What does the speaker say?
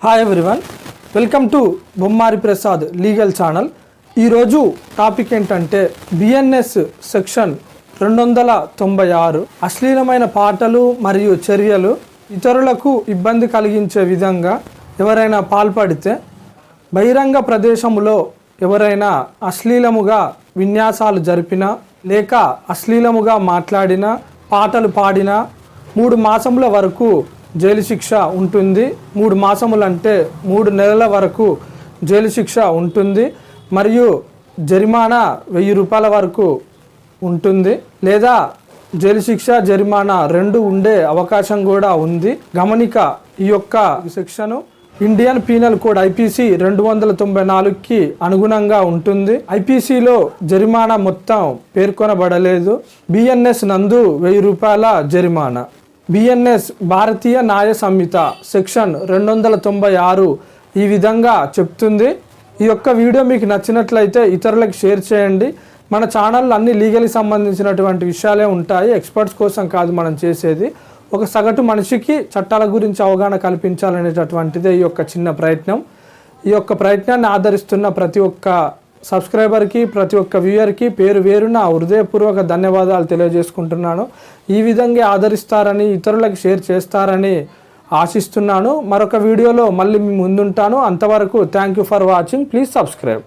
Hi everyone welcome to Bommari Prasad legal channel ఈరోజు topic ఏంటంటే BNS section రెండు వందల తొంభై ఆరు అశ్లీలమైన పాటలు మరియు చర్యలు ఇతరులకు ఇబ్బంది కలిగించే విధంగా ఎవరైనా పాల్పడితే బహిరంగ ప్రదేశములో ఎవరైనా అశ్లీలముగా విన్యాసాలు జరిపినా లేక అశ్లీలముగా మాట్లాడినా పాటలు పాడినా మూడు మాసముల వరకు జైలు శిక్ష ఉంటుంది. మూడు మాసములు అంటే మూడు నెలల వరకు జైలు శిక్ష ఉంటుంది. మరియు జరిమానా వెయ్యి రూపాయల వరకు ఉంటుంది. లేదా జైలు శిక్ష జరిమానా రెండు ఉండే అవకాశం కూడా ఉంది. గమనిక ఈ యొక్క శిక్షను ఇండియన్ పీనల్ కోడ్ ఐపీసీ రెండు వందల తొంభై నాలుగుకి అనుగుణంగా ఉంటుంది. ఐపీసీలో జరిమానా మొత్తం పేర్కొనబడలేదు. బిఎన్ఎస్ నందు వెయ్యి రూపాయల జరిమానా. బిఎన్ఎస్ భారతీయ న్యాయ సంహిత సెక్షన్ రెండు వందల తొంభై ఆరు ఈ విధంగా చెప్తుంది. ఈ యొక్క వీడియో మీకు నచ్చినట్లయితే ఇతరులకు షేర్ చేయండి. మన ఛానల్లో అన్ని లీగల్కి సంబంధించినటువంటి విషయాలే ఉంటాయి. ఎక్స్పర్ట్స్ కోసం కాదు మనం చేసేది. ఒక సగటు మనిషికి చట్టాల గురించి అవగాహన కల్పించాలనేటటువంటిదే ఈ యొక్క చిన్న ప్రయత్నం. ఈ యొక్క ప్రయత్నాన్ని ఆదరిస్తున్న ప్రతి ఒక్క సబ్స్క్రైబర్కి ప్రతి ఒక్క వ్యూయర్కి పేరు వేరున హృదయపూర్వక ధన్యవాదాలు తెలియజేసుకుంటున్నాను. ఈ విధంగా ఆదరిస్తారని ఇతరులకు షేర్ చేస్తారని ఆశిస్తున్నాను. మరొక వీడియోలో మళ్ళీ మీ ముందుంటాను. అంతవరకు thank you for watching. Please subscribe.